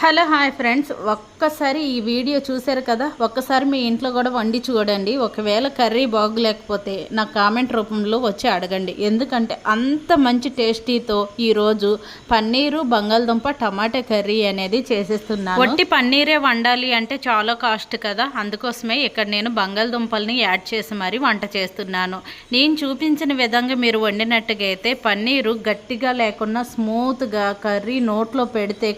Hello hi friends. ఒక్కసారి ఈ video చూశారు కదా? ఒక్కసారి మీ ఇంట్లో కూడా వండి చూడండి. ఒకవేళ కర్రీ బాగులేకపోతే నా కామెంట్ రూపంలో వచ్చి అడగండి. ఎందుకంటే అంత మంచి టేస్టీతో ఈరోజు పన్నీరు బంగాళదుంప టమాటా కర్రీ అనేది చేసేస్తున్నాను. ఒట్టి పన్నీరే వండాలి అంటే చాలా కాస్ట్ కదా? అందుకోసమే ఇక్కడ నేను బంగాళదుంపల్ని యాడ్ చేసి మరీ వంట చేస్తున్నాను. నేను చూపించిన విధంగా మీరు వండినట్టుగా అయితే పన్నీరు గట్టిగా లేకుండా స్మూత్గా కర్రీ నోట్లో పెడితే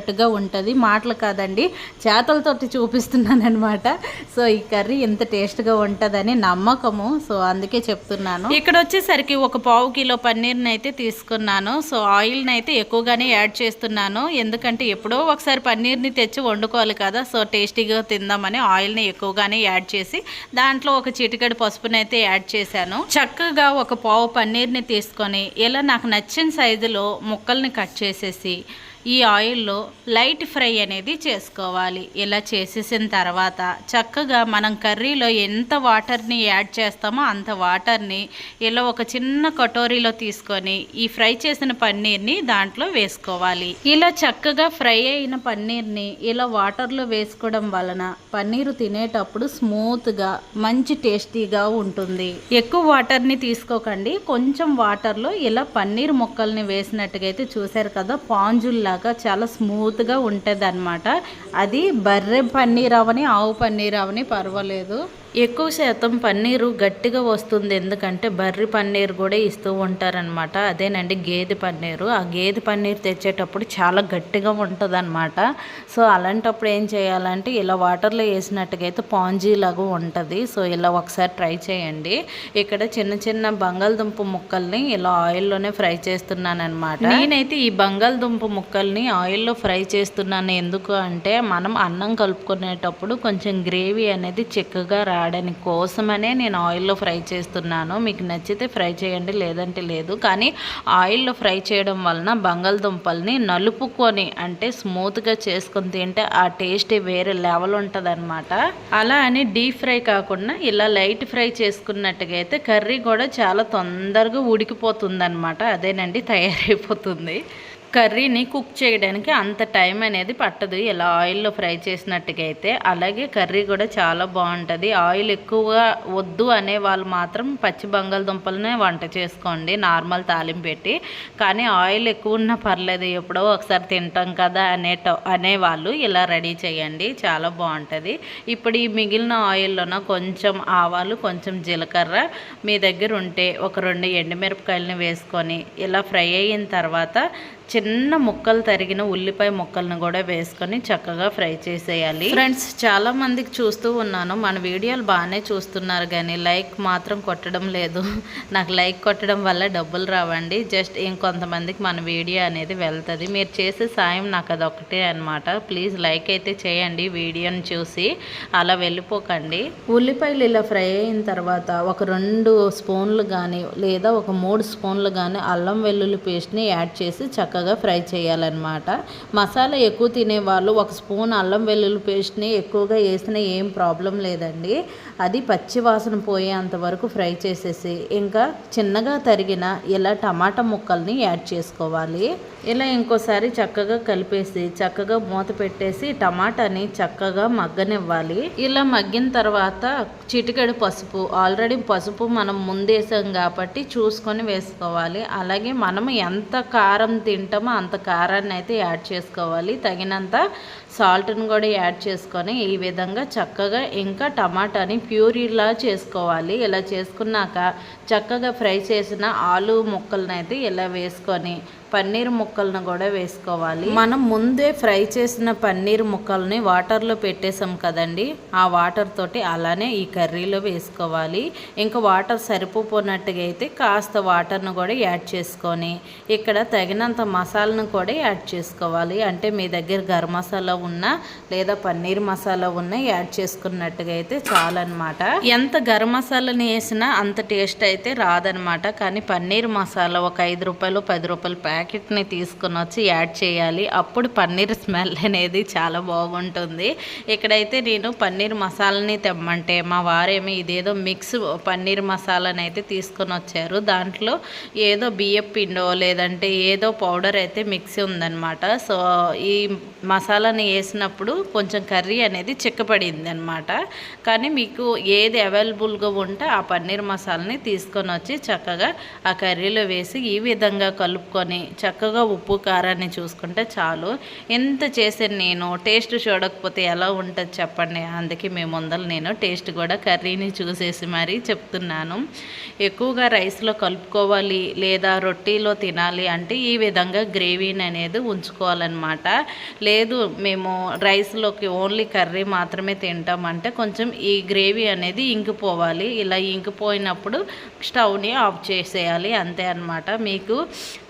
కరిగిపోయేటట్టుగా ఉంటుంది. మాటలు కాదండి చేతలతోటి చూపిస్తున్నాను అనమాట సో ఈ కర్రీ ఎంత టేస్ట్గా ఉంటుందని నమ్మకము. సో అందుకే చెప్తున్నాను. ఇక్కడ వచ్చేసరికి ఒక పావు కిలో పన్నీర్ని అయితే తీసుకున్నాను. సో ఆయిల్ని అయితే ఎక్కువగానే యాడ్ చేస్తున్నాను. ఎందుకంటే ఎప్పుడో ఒకసారి పన్నీర్ని తెచ్చి వండుకోవాలి కదా. సో టేస్టీగా తిందామని ఆయిల్ని ఎక్కువగానే యాడ్ చేసి దాంట్లో ఒక చిటికెడు పసుపుని అయితే యాడ్ చేశాను. చక్కగా ఒక పావు పన్నీర్ని తీసుకొని ఇలా నాకు నచ్చిన సైజులో ముక్కల్ని కట్ చేసేసి ఈ ఆయిల్లో లైట్ ఫ్రై అనేది చేసుకోవాలి. ఇలా చేసేసిన తర్వాత చక్కగా మనం కర్రీలో ఎంత వాటర్ని యాడ్ చేస్తామో అంత వాటర్ని ఇలా ఒక చిన్న కటోరీలో తీసుకొని ఈ ఫ్రై చేసిన పన్నీర్ని దాంట్లో వేసుకోవాలి. ఇలా చక్కగా ఫ్రై అయిన పన్నీర్ని ఇలా వాటర్లో వేసుకోవడం వలన పన్నీరు తినేటప్పుడు స్మూత్గా మంచి టేస్టీగా ఉంటుంది. ఎక్కువ వాటర్ని తీసుకోకండి. కొంచెం వాటర్లో ఇలా పన్నీర్ ముక్కల్ని వేసినట్టుగా అయితే చూసారు కదా పాంజుల్లా లాగా చాలా స్మూత్గా ఉంటుంది అనమాట అది బర్రె పన్నీర్ అవని ఆవు పన్నీర్ అవని పర్వాలేదు. ఎక్కువ శాతం పన్నీరు గట్టిగా వస్తుంది. ఎందుకంటే బర్రి పన్నీర్ కూడా ఇస్తూ ఉంటారనమాట అదేనండి గేదె పన్నీరు. ఆ గేదె పన్నీర్ తెచ్చేటప్పుడు చాలా గట్టిగా ఉంటుందనమాట సో అలాంటప్పుడు ఏం చేయాలంటే ఇలా వాటర్లో వేసినట్టుగా అయితే పాంజీ లాగా ఉంటుంది. సో ఇలా ఒకసారి ట్రై చేయండి. ఇక్కడ చిన్న చిన్న బంగాళదుంప ముక్కల్ని ఇలా ఆయిల్లోనే ఫ్రై చేస్తున్నాను అనమాట నేనైతే ఈ బంగాళదుంప ముక్కల్ని ఆయిల్లో ఫ్రై చేస్తున్నాను. ఎందుకు అంటే మనం అన్నం కలుపుకునేటప్పుడు కొంచెం గ్రేవీ అనేది చిక్కగా రావడానికి కోసమనే నేను ఆయిల్లో ఫ్రై చేస్తున్నాను. మీకు నచ్చితే ఫ్రై చేయండి లేదంటే లేదు. కానీ ఆయిల్లో ఫ్రై చేయడం వలన బంగాళదుంపల్ని నలుపుకొని అంటే స్మూత్గా చేసుకొని తింటే ఆ టేస్ట్ వేరే లెవెల్ ఉంటుంది అలా అని డీప్ ఫ్రై కాకుండా ఇలా లైట్ ఫ్రై చేసుకున్నట్టుగా అయితే కర్రీ కూడా చాలా తొందరగా ఉడికిపోతుంది అదేనండి తయారైపోతుంది. కర్రీని కుక్ చేయడానికి అంత టైం అనేది పట్టదు. ఇలా ఆయిల్లో ఫ్రై చేసినట్టుగా అయితే అలాగే కర్రీ కూడా చాలా బాగుంటుంది. ఆయిల్ ఎక్కువగా వద్దు అనే వాళ్ళు మాత్రం పచ్చి బంగాళదుంపలనే వంట చేసుకోండి. నార్మల్ తాలింపు పెట్టి. కానీ ఆయిల్ ఎక్కువ ఉన్నా పర్లేదు ఎప్పుడో ఒకసారి తింటాం కదా అనే అనేవాళ్ళు ఇలా రెడీ చేయండి. చాలా బాగుంటుంది. ఇప్పుడు ఈ మిగిలిన ఆయిల్లోన కొంచెం ఆవాలు కొంచెం జీలకర్ర మీ దగ్గర ఉంటే ఒక రెండు ఎండుమిరపకాయలని వేసుకొని ఇలా ఫ్రై అయిన తర్వాత చిన్న ముక్కలు తరిగిన ఉల్లిపాయ ముక్కలను కూడా వేసుకొని చక్కగా ఫ్రై చేసేయాలి. ఫ్రెండ్స్ చాలా మందికి చూస్తూ ఉన్నాను. మన వీడియోలు బాగానే చూస్తున్నారు కానీ లైక్ మాత్రం కొట్టడం లేదు. నాకు లైక్ కొట్టడం వల్ల డబ్బులు రావండి. జస్ట్ ఇంకొంతమందికి మన వీడియో అనేది వెళ్తుంది. మీరు చేసే సాయం నాకు అదొకటే అనమాట ప్లీజ్ లైక్ అయితే చేయండి వీడియోని చూసి. అలా వెళ్ళిపోకండి. ఉల్లిపాయలు ఇలా ఫ్రై అయిన తర్వాత ఒక రెండు స్పూన్లు కానీ లేదా ఒక మూడు స్పూన్లు కానీ అల్లం వెల్లుల్లి పేస్ట్ని యాడ్ చేసి చక్కగా చక్కగా ఫ్రై చేయాలన్నమాట. మసాలా ఎక్కువ తినేవాళ్ళు ఒక స్పూన్ అల్లం వెల్లుల్లి పేస్ట్ని ఎక్కువగా వేసినా ఏం ప్రాబ్లం లేదండి. అది పచ్చి వాసన పోయేంత వరకు ఫ్రై చేసేసి ఇంకా చిన్నగా తరిగిన ఇలా టమాటా ముక్కల్ని యాడ్ చేసుకోవాలి. ఇలా ఇంకోసారి చక్కగా కలిపేసి చక్కగా మూత పెట్టేసి టమాటాని చక్కగా మగ్గనివ్వాలి. ఇలా మగ్గిన తర్వాత చిటికెడు పసుపు ఆల్రెడీ పసుపు మనం ముందేసాం కాబట్టి చూసుకొని వేసుకోవాలి. అలాగే మనం ఎంత కారం తింటే తింటామో అంత కారాన్ని అయితే యాడ్ చేసుకోవాలి. తగినంత సాల్ట్ని కూడా యాడ్ చేసుకొని ఈ విధంగా చక్కగా ఇంకా టమాటాని ప్యూరీలా చేసుకోవాలి. ఇలా చేసుకున్నాక చక్కగా ఫ్రై చేసిన ఆలు ముక్కలను అయితే ఇలా వేసుకొని పన్నీర్ ముక్కలను కూడా వేసుకోవాలి. మనం ముందే ఫ్రై చేసిన పన్నీర్ ముక్కల్ని వాటర్లో పెట్టేసాం కదండి. ఆ వాటర్ తోటి అలానే ఈ కర్రీలో వేసుకోవాలి. ఇంకా వాటర్ సరిపోనట్టుగా అయితే కాస్త వాటర్ను కూడా యాడ్ చేసుకొని ఇక్కడ తగినంత మసాలాను కూడా యాడ్ చేసుకోవాలి. అంటే మీ దగ్గర గరం మసాలా ఉన్నా లేదా పన్నీర్ మసాలా ఉన్నా యాడ్ చేసుకున్నట్టుగా అయితే చాలన్నమాట. ఎంత గరం మసాలాని వేసినా అంత టేస్ట్ అయితే రాదనమాట కానీ పన్నీర్ మసాలా ఒక ఐదు రూపాయలు పది రూపాయలు ప్యాక్ ప్యాకెట్ని తీసుకొని వచ్చి యాడ్ చేయాలి. అప్పుడు పన్నీర్ స్మెల్ అనేది చాలా బాగుంటుంది. ఇక్కడైతే నేను పన్నీర్ మసాలాని తెమ్మంటే మా వారేమి ఇదేదో మిక్స్ పన్నీర్ మసాలాని అయితే తీసుకొని వచ్చారు. దాంట్లో ఏదో బియ్యం పిండో లేదంటే ఏదో పౌడర్ అయితే మిక్స్ ఉందన్నమాట. సో ఈ మసాలాని వేసినప్పుడు కొంచెం కర్రీ అనేది చిక్కపడింది అనమాట కానీ మీకు ఏది అవైలబుల్గా ఉంటే ఆ పన్నీర్ మసాలాని తీసుకొని వచ్చి చక్కగా ఆ కర్రీలో వేసి ఈ విధంగా కలుపుకొని చక్కగా ఉప్పు కారాన్ని చూసుకుంటే చాలు. ఎంత చేసే నేను టేస్ట్ చూడకపోతే ఎలా ఉంటుంది చెప్పండి? అందుకే మేము ముందర నేను టేస్ట్ కూడా కర్రీని చూసేసి మరీ చెప్తున్నాను. ఎక్కువగా రైస్లో కలుపుకోవాలి లేదా రొట్టెలో తినాలి అంటే ఈ విధంగా గ్రేవీని అనేది ఉంచుకోవాలన్నమాట. లేదు మేము రైస్లోకి ఓన్లీ కర్రీ మాత్రమే తింటామంటే కొంచెం ఈ గ్రేవీ అనేది ఇంకిపోవాలి. ఇలా ఇంకిపోయినప్పుడు స్టవ్ని ఆఫ్ చేసేయాలి అంతే అనమాట మీకు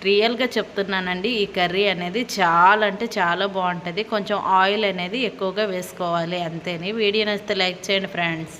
రియల్గా చెప్తున్నానండి ఈ కర్రీ అనేది చాలా అంటే చాలా బాగుంటుంది. కొంచెం ఆయిల్ అనేది ఎక్కువగా వేసుకోవాలి అంతేని. వీడియో నచ్చితే లైక్ చేయండి ఫ్రెండ్స్.